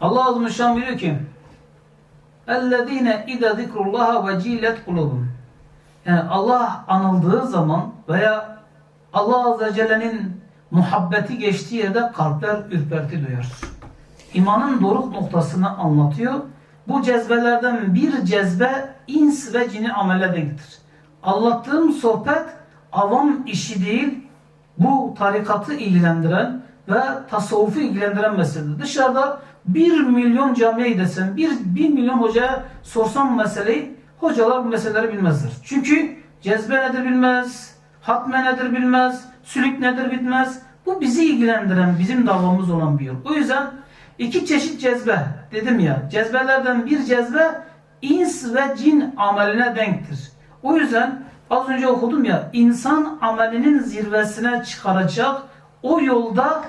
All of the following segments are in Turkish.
Allah Azze ve Şan buyuruyor ki اَلَّذ۪ينَ اِذَا ذِكْرُ اللّٰهَ وَجِيلَتْ قُلُوبُمْ Yani Allah anıldığı zaman veya Allah Azze ve Celle'nin muhabbeti geçtiği yerde kalpler ürperti duyar. İmanın doruk noktasını anlatıyor. Bu cezbelerden bir cezbe ins ve cini amele denktir. Anlattığım sohbet avam işi değil, bu tarikatı ilgilendiren ve tasavvufu ilgilendiren meseledir. Dışarıda bir milyon camiye gidesen, bir, bir milyon hocaya sorsam meseleyi, hocalar bu meseleleri bilmezler. Çünkü cezbe nedir bilmez, hatme nedir bilmez, sülük nedir bilmez. Bu bizi ilgilendiren, bizim davamız olan bir yol. O yüzden iki çeşit cezbe dedim ya, cezbelerden bir cezbe ins ve cin ameline denktir. O yüzden az önce okudum ya, insan amelinin zirvesine çıkaracak o yolda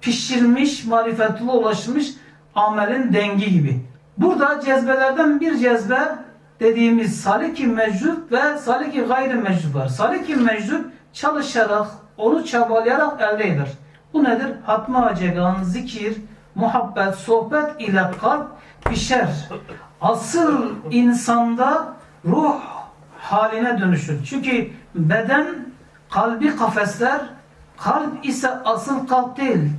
pişirmiş, marifetine ulaşmış amelin dengi gibi. Burada cezbelerden bir cezbe dediğimiz saliki meczup ve saliki gayri meczup var. Saliki meczup çalışarak, onu çabalayarak elde eder. Bu nedir? Hatma acegan, zikir, muhabbet, sohbet ile kalp pişer. Asıl insanda ruh haline dönüşür. Çünkü beden kalbi kafesler, kalp ise asıl kalp değil.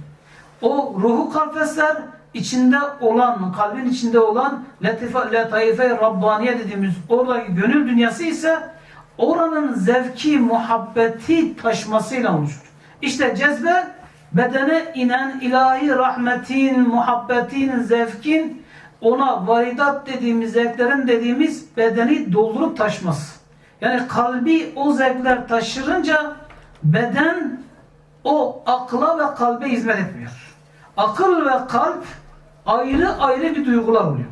O ruhu kafesler içinde olan, kalbin içinde olan letaife Rabbaniye dediğimiz oradaki gönül dünyası ise oranın zevki, muhabbeti taşmasıyla oluşur. İşte cezbe bedene inen ilahi rahmetin, muhabbetin, zevkin ona varidat dediğimiz zevklerin dediğimiz bedeni doldurup taşmaz. Yani kalbi o zevkler taşırınca beden o akla ve kalbe hizmet etmiyor. Akıl ve kalp ayrı ayrı bir duygular oluyor.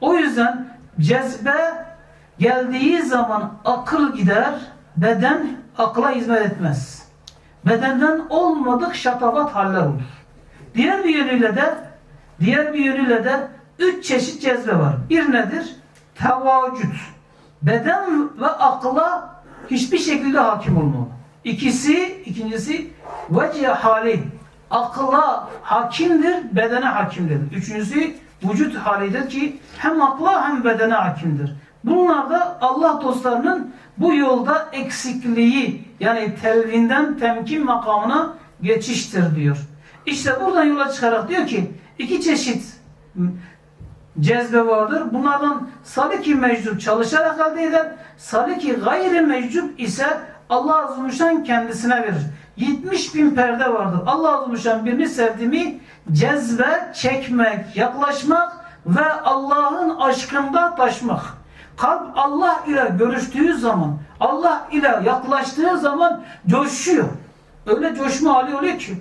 O yüzden cezbe geldiği zaman akıl gider, beden akla hizmet etmez. Bedenden olmadık şatafat haller olur. Diğer bir yönüyle de diğer bir yönüyle de üç çeşit cezbe var. Bir nedir? Tevacüt. Beden ve akla hiçbir şekilde hakim olmamalı. İkisi, ikincisi vecih hali. Akla hakimdir, bedene hakimdir. Üçüncüsü vücut halidir ki hem akla hem bedene hakimdir. Bunlar da Allah dostlarının bu yolda eksikliği yani telvinden temkin makamına geçiştir diyor. İşte buradan yola çıkarak diyor ki iki çeşit cezbe vardır. Bunlardan saliki meczup çalışarak elde eder. Saliki gayri meczup ise Allah Celle kendisine verir. 70 bin perde vardır. Allah Celle birini sevdiğimi cezbe, çekmek, yaklaşmak ve Allah'ın aşkında taşmak. Kalp Allah ile görüştüğü zaman, Allah ile yaklaştığı zaman coşuyor. Öyle coşma hali oluyor ki.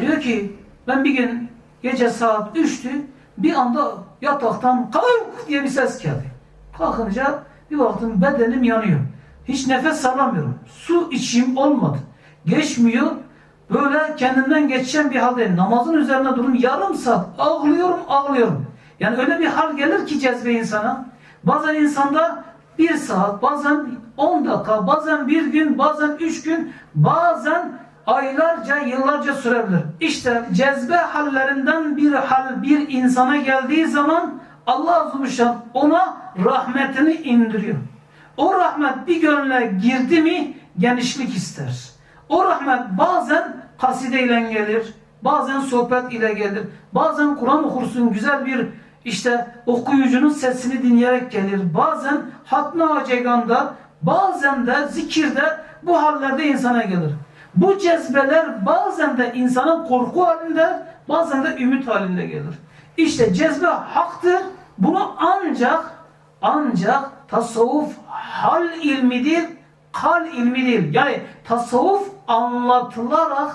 Diyor ki ben bir gün gece saat 3'tü bir anda yataktan kalk diye bir ses geldi. Kalkınca bir baktım bedenim yanıyor. Hiç nefes alamıyorum. Su içim olmadı. Geçmiyor. Böyle kendimden geçen bir haldeyim. Namazın üzerine durum yarım saat. Ağlıyorum, ağlıyorum. Yani öyle bir hal gelir ki cezbe insana. Bazen insanda bir saat, bazen on dakika, bazen bir gün, bazen üç gün, bazen aylarca, yıllarca sürebilir. İşte cezbe hallerinden bir hal bir insana geldiği zaman Allah Celle ona rahmetini indiriyor. O rahmet bir gönle girdi mi genişlik ister. O rahmet bazen kaside ile gelir, bazen sohbet ile gelir, bazen Kur'an okursun güzel bir işte okuyucunun sesini dinleyerek gelir. Bazen hatma aceganda, bazen de zikirde bu hallerde insana gelir. Bu cezbeler bazen de insanın korku halinde, bazen de ümit halinde gelir. İşte cezbe haktır. Bunu ancak ancak tasavvuf hal ilmidir, kal ilmi değil. Yani tasavvuf anlatılarak,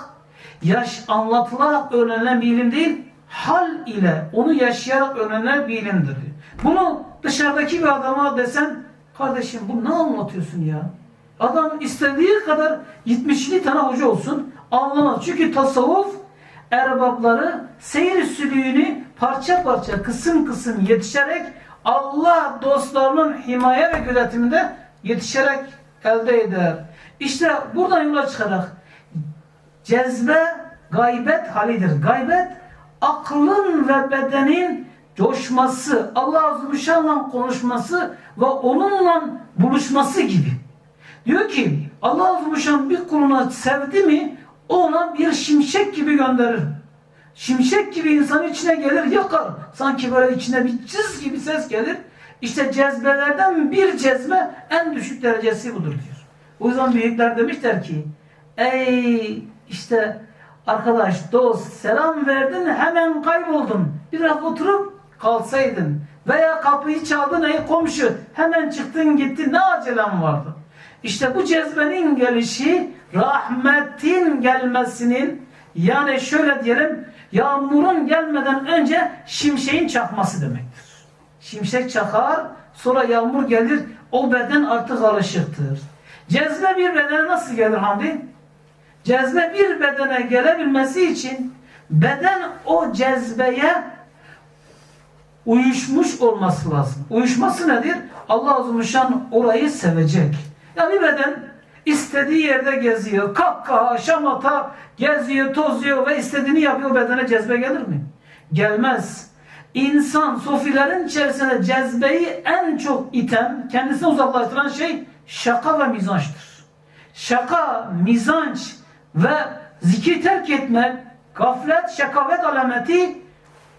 yaş anlatılarak öğrenilen bir ilim değil, hal ile onu yaşayarak öğrenilen bir ilimdir. Bunu dışarıdaki bir adama desen, kardeşim bu ne anlatıyorsun ya? Adam istediği kadar 70'li tane hoca olsun anlamaz. Çünkü tasavvuf erbapları seyir sülüğünü parça parça kısım kısım yetişerek Allah dostlarının himaye ve gözetiminde yetişerek elde eder. İşte buradan yola çıkarak cezbe gaybet halidir. Gaybet aklın ve bedenin coşması, Allah Celle'yle konuşması ve onunla buluşması gibi. Diyor ki Allah Celle bir kuluna sevdi mi ona bir şimşek gibi gönderir. Şimşek gibi insanın içine gelir yakar. Sanki böyle içine bir cız gibi ses gelir. İşte cezbelerden bir cezbe en düşük derecesi budur diyor. O yüzden büyükler demişler ki ey işte arkadaş dost selam verdin hemen kayboldun. Biraz oturup kalsaydın veya kapıyı çaldın ey komşu hemen çıktın gittin ne acelen vardı. İşte bu cezbenin gelişi rahmetin gelmesinin yani şöyle diyelim yağmurun gelmeden önce şimşeğin çakması demektir. Şimşek çakar sonra yağmur gelir o beden artık alışıktır. Cezbe bir bedene nasıl gelir Hamdi? Cezbe bir bedene gelebilmesi için beden o cezbeye uyuşmuş olması lazım. Uyuşması nedir? Allah Celle orayı sevecek. Yani beden istediği yerde geziyor. Kakka, şamata geziyor, tozuyor ve istediğini yapıyor. Bedene cezbe gelir mi? Gelmez. İnsan sofilerin içerisinde cezbeyi en çok iten, kendisini uzaklaştıran şey şaka ve mizançtır. Şaka, mizanç ve zikir terk etmek, gaflet, şakavet alameti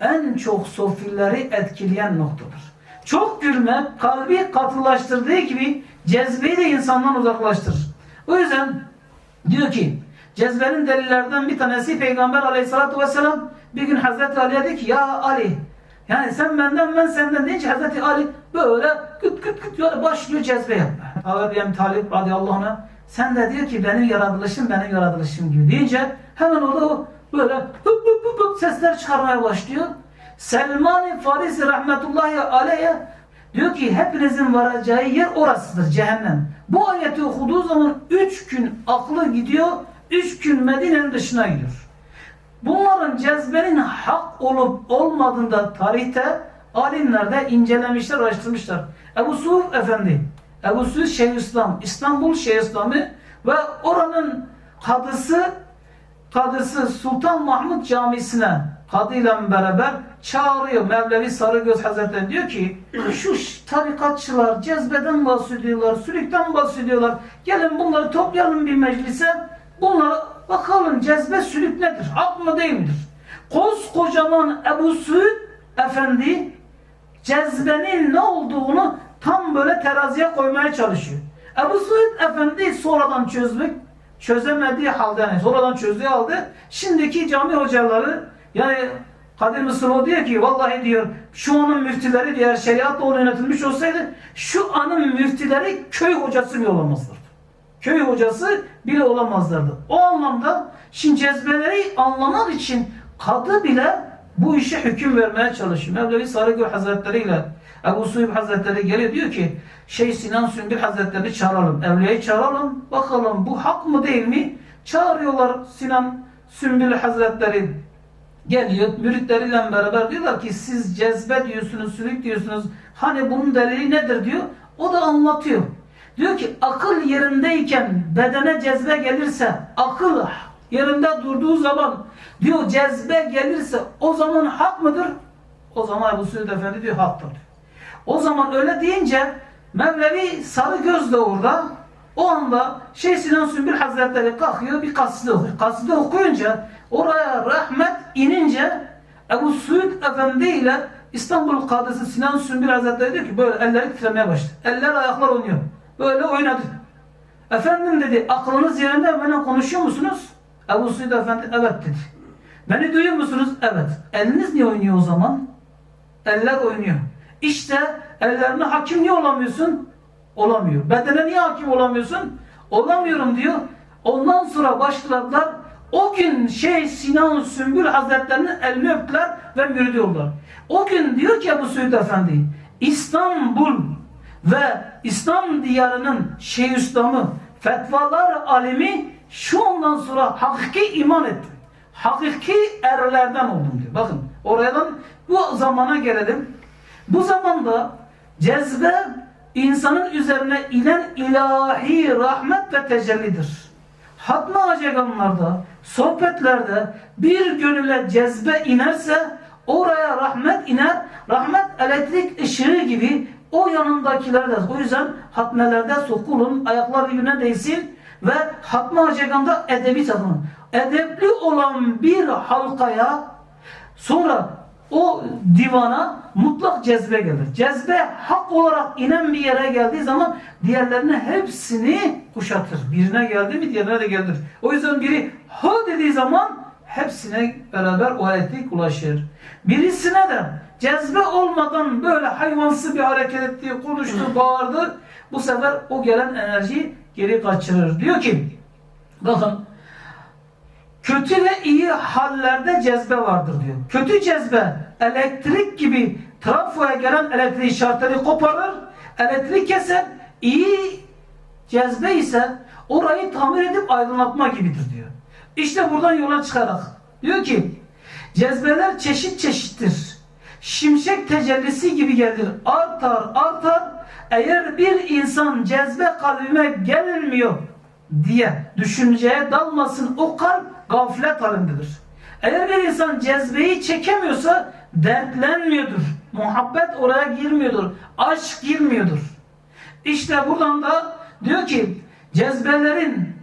en çok sofileri etkileyen noktadır. Çok gülmek kalbi katılaştırdığı gibi cezbeyi de insandan uzaklaştırır. O yüzden diyor ki cezbenin delillerden bir tanesi Peygamber aleyhissalatü vesselam bir gün Hazreti Ali'ye dedi ki ya Ali yani sen benden ben senden deyince Hazreti Ali böyle gıt gıt gıt böyle başlıyor cezbe yapmaya. Abi Ebi Talip radıyallahu anh'a sen de diyor ki benim yaratılışım benim yaratılışım gibi deyince hemen orada böyle hıp hıp hıp hıp sesler çıkarmaya başlıyor. Selman-ı Farisi rahmetullahi aleyhe diyor ki hepinizin varacağı yer orasıdır cehennem. Bu ayeti okuduğu zaman üç gün aklı gidiyor, üç gün Medine'nin dışına gidiyor. Bunların cezbenin hak olup olmadığında tarihte alimler de incelemişler, araştırmışlar. Ebu Suud Efendi, Ebu Suud Şeyhülislam, İstanbul Şeyhülislam'ı ve oranın kadısı kadısı Sultan Mahmud Camisi'ne kadıyla beraber çağırıyor Mevlevi Sarıgöz Hazretleri diyor ki şu tarikatçılar cezbeden bahsediyorlar, sülükten bahsediyorlar. Gelin bunları toplayalım bir meclise. Bunlara bakalım cezbe sülük nedir? Hak mı değil midir? Koskocaman Ebu Suud Efendi cezbenin ne olduğunu tam böyle teraziye koymaya çalışıyor. Ebu Suud Efendi sonradan çözmek çözemediği halde yani sonradan çözdüğü halde şimdiki cami hocaları yani Kadir Mısıroğlu diyor ki vallahi diyor şu anın müftileri diğer şeriatla onu yönetilmiş olsaydı şu anın müftileri köy hocası bile olamazlardı. Köy hocası bile olamazlardı. O anlamda şimdi cezbeleri anlamak için kadı bile bu işe hüküm vermeye çalışıyor. Mevlevi Sarıgül Hazretleri ile Ebu Suyub Hazretleri geliyor diyor ki Şeyh Sinan Sümbül Hazretleri çağıralım. Evliyayı çağıralım. Bakalım bu hak mı değil mi? Çağırıyorlar Sinan Sümbül Hazretleri geliyor müritleriyle beraber diyorlar ki siz cezbe diyorsunuz, sülük diyorsunuz. Hani bunun delili nedir diyor. O da anlatıyor. Diyor ki akıl yerindeyken bedene cezbe gelirse akıl yerinde durduğu zaman diyor cezbe gelirse o zaman hak mıdır? O zaman Ebu Suud Efendi diyor haktır. O zaman öyle deyince Mevlevi sarı göz de orada. O anda Şeyh Sinan Sümbül Hazretleri kalkıyor bir kaside okuyor. Kaside okuyunca oraya rahmet inince Ebu Suud Efendi ile İstanbul Kadısı Sinan Sümbül Hazretleri diyor ki böyle elleri titremeye başladı. Eller ayaklar oynuyor. Böyle oynadı. Efendim dedi aklınız yerinde benimle konuşuyor musunuz? Ebu Suud Efendi evet dedi. Beni duyuyor musunuz? Evet. Eliniz niye oynuyor o zaman? Eller oynuyor. İşte ellerine hakim niye olamıyorsun? Olamıyor. Bedene niye hakim olamıyorsun? Olamıyorum diyor. Ondan sonra başladılar. O gün şey Sinan Sümbül Hazretlerinin elini öptüler ve müridi oldular. O gün diyor ki Ebu Suud Efendi İstanbul ve İslam diyarının Şeyhülislam'ı fetvalar alemi şu ondan sonra hakiki iman etti. Hakiki erlerden oldum diyor. Bakın oradan bu zamana gelelim. Bu zamanda cezbe insanın üzerine inen ilahi rahmet ve tecellidir. hatma acegamlarda, sohbetlerde bir gönüle cezbe inerse oraya rahmet iner. Rahmet elektrik ışığı gibi o yanındakilerde. O yüzden hatmelerde sokulun, ayaklar birbirine değsin ve hatma acegamda edebi tadın. Edepli olan bir halkaya sonra o divana mutlak cezbe gelir. Cezbe hak olarak inen bir yere geldiği zaman diğerlerine hepsini kuşatır. Birine geldi mi diğerine de gelir. O yüzden biri ha dediği zaman hepsine beraber o elektrik ulaşır. Birisine de cezbe olmadan böyle hayvansı bir hareket etti, konuştu, bağırdı. Bu sefer o gelen enerji geri kaçırır. Diyor ki bakın Kötü ve iyi hallerde cezbe vardır diyor. Kötü cezbe elektrik gibi trafoya gelen elektrik şartları koparır, elektrik keser. İyi cezbe ise orayı tamir edip aydınlatma gibidir diyor. İşte buradan yola çıkarak diyor ki cezbeler çeşit çeşittir. Şimşek tecellisi gibi gelir. Artar artar. Eğer bir insan cezbe kalbime gelmiyor diye düşünceye dalmasın o kalp gaflet halindedir. Eğer bir insan cezbeyi çekemiyorsa dertlenmiyordur. Muhabbet oraya girmiyordur. Aşk girmiyordur. İşte buradan da diyor ki cezbelerin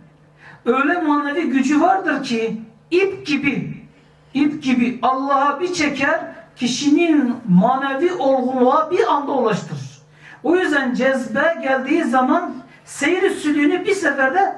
öyle manevi gücü vardır ki ip gibi ip gibi Allah'a bir çeker kişinin manevi olgunluğa bir anda ulaştırır. O yüzden cezbe geldiği zaman seyir sülüğünü bir seferde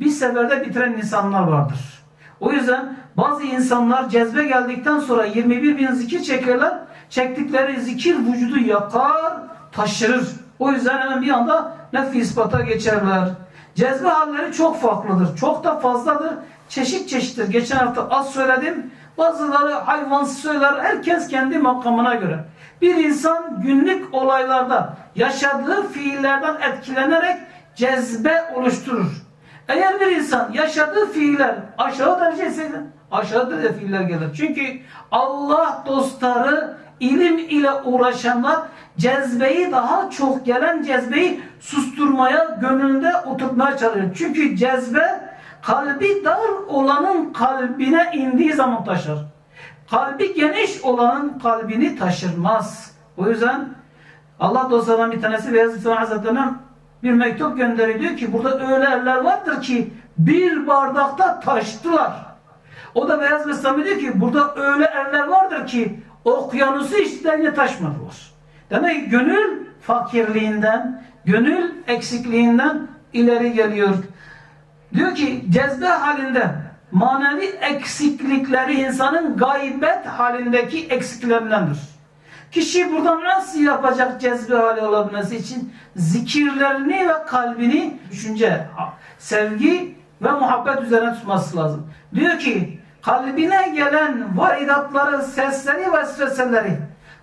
bir seferde bitiren insanlar vardır. O yüzden bazı insanlar cezbe geldikten sonra 21 bin zikir çekerler. Çektikleri zikir vücudu yakar, taşırır. O yüzden hemen bir anda nefi ispata geçerler. Cezbe halleri çok farklıdır. Çok da fazladır. Çeşit çeşittir. Geçen hafta az söyledim. Bazıları hayvansı söyler. Herkes kendi makamına göre. Bir insan günlük olaylarda yaşadığı fiillerden etkilenerek cezbe oluşturur. Eğer bir insan yaşadığı fiiller aşağı derece ise aşağı derece fiiller gelir. Çünkü Allah dostları ilim ile uğraşanlar cezbeyi daha çok gelen cezbeyi susturmaya, gönlünde oturtmaya çalışıyor. Çünkü cezbe kalbi dar olanın kalbine indiği zaman taşır. Kalbi geniş olanın kalbini taşırmaz. O yüzden Allah dostlarından bir tanesi Beyazıt Hazretleri'ne bir mektup gönderiyor. Diyor ki burada öyle erler vardır ki bir bardakta taştılar. O da Beyaz Bestami diyor ki burada öyle erler vardır ki okyanusu içlerine taşmadılar. Demek ki gönül fakirliğinden, gönül eksikliğinden ileri geliyor. Diyor ki cezbe halinde manevi eksiklikleri insanın gaybet halindeki eksiklerindendir. Kişi buradan nasıl yapacak cezbe hali olabilmesi için zikirlerini ve kalbini düşünce, sevgi ve muhabbet üzerine tutması lazım. Diyor ki kalbine gelen varidatları, sesleri ve vesveseleri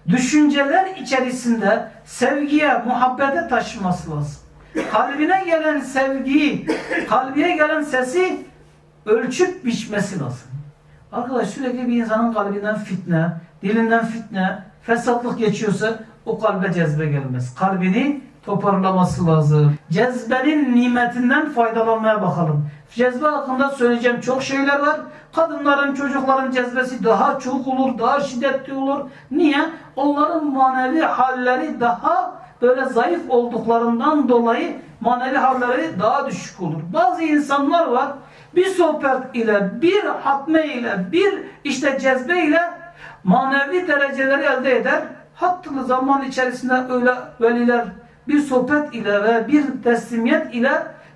düşünceler içerisinde sevgiye, muhabbete taşıması lazım. Kalbine gelen sevgiyi, kalbiye gelen sesi ölçüp biçmesi lazım. Arkadaş sürekli bir insanın kalbinden fitne, dilinden fitne, fesatlık geçiyorsa o kalbe cezbe gelmez. Kalbini toparlaması lazım. Cezbenin nimetinden faydalanmaya bakalım. Cezbe hakkında söyleyeceğim çok şeyler var. Kadınların, çocukların cezbesi daha çok olur, daha şiddetli olur. Niye? Onların manevi halleri daha böyle zayıf olduklarından dolayı manevi halleri daha düşük olur. Bazı insanlar var bir sohbet ile, bir hatme ile, bir işte cezbe ile manevi dereceleri elde eder. Hattılı zaman içerisinde öyle veliler bir sohbet ile ve bir teslimiyet ile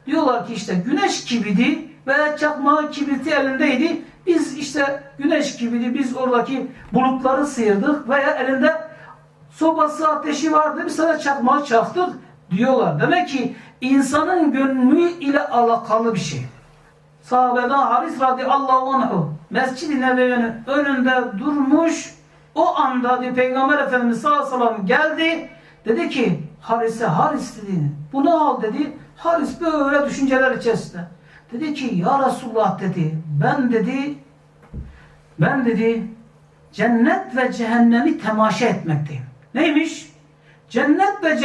diyorlar ki işte güneş kibidi veya çakmağı kibriti elindeydi. Biz işte güneş kibidi biz oradaki bulutları sıyırdık veya elinde sobası ateşi vardı bir sana çakmağı çaktık diyorlar. Demek ki insanın gönlü ile alakalı bir şey. Sahabeden Haris radıyallahu anhu Mescid-i Nebevi'nin önünde durmuş. O anda diyor, Peygamber Efendimiz sallallahu aleyhi ve sellem geldi. Dedi ki Haris'e Haris dedi. Bu ne al dedi. Haris böyle düşünceler içerisinde. Dedi ki ya Resulullah dedi. Ben dedi ben dedi cennet ve cehennemi temaşa etmekteyim. Neymiş? Cennet ve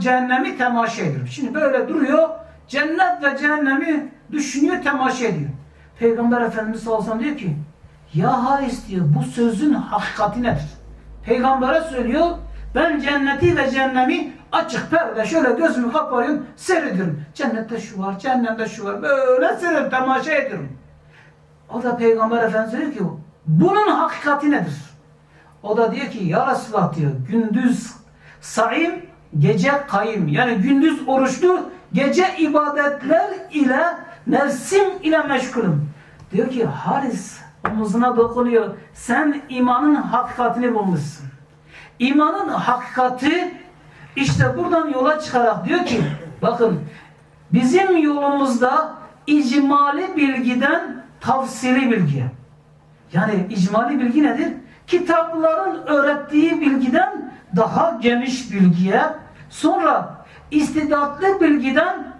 cehennemi temaşa ediyorum. Şimdi böyle duruyor. Cennet ve cehennemi düşünüyor, temaşa ediyor. Peygamber Efendimiz sallallahu diyor ki ya Haris diyor bu sözün hakikati nedir? Peygambere söylüyor ben cenneti ve cehennemi açık perde şöyle gözümü kapatıyorum seyrediyorum. Cennette şu var, cehennemde şu var. Böyle seyrediyorum, temaşa ediyorum. O da Peygamber Efendimiz diyor ki bunun hakikati nedir? O da diyor ki ya Resulallah diyor gündüz saim gece kayım yani gündüz oruçlu gece ibadetler ile nefsim ile meşgulüm. Diyor ki Haris omuzuna dokunuyor sen imanın hakikatini bulmuşsun. İmanın hakikati işte buradan yola çıkarak diyor ki bakın bizim yolumuzda icmali bilgiden tafsili bilgiye. Yani icmali bilgi nedir? Kitapların öğrettiği bilgiden daha geniş bilgiye, sonra istidatlı bilgiden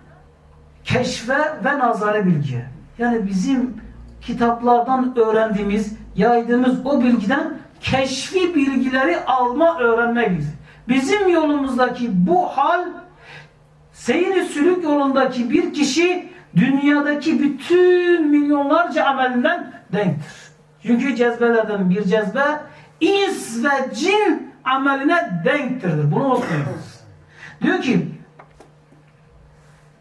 keşfe ve nazari bilgiye. Yani bizim kitaplardan öğrendiğimiz, yaydığımız o bilgiden keşfi bilgileri alma, öğrenme bilgisi. Bizim yolumuzdaki bu hal seyir sülük yolundaki bir kişi dünyadaki bütün milyonlarca amelinden denktir. Çünkü cezbelerden bir cezbe ins ve cin ameline denktir. Bunu unutmayınız. Diyor ki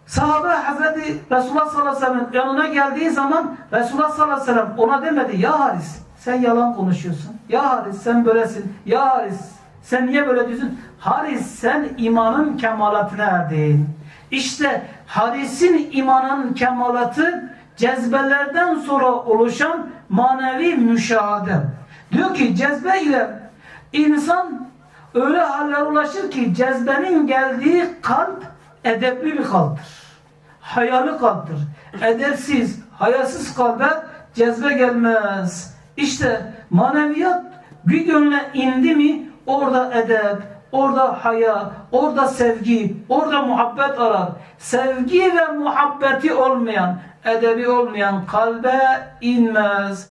sahabe Hazreti Resulullah sallallahu aleyhi ve sellem yanına geldiği zaman Resulullah sallallahu aleyhi ve sellem ona demedi ya Haris sen yalan konuşuyorsun. Ya Haris sen böylesin. Ya Haris sen niye böyle diyorsun? Haris sen imanın kemalatına erdin. İşte Haris'in imanın kemalatı cezbelerden sonra oluşan manevi müşahede. Diyor ki cezbe ile insan öyle haller ulaşır ki cezbenin geldiği kalp edepli bir kalptir. Hayalı kalptir. Edepsiz, hayasız kalbe cezbe gelmez. İşte maneviyat bir gönle indi mi orada edep, orada haya, orada sevgi, orada muhabbet arar. Sevgi ve muhabbeti olmayan, edebi olmayan kalbe inmez.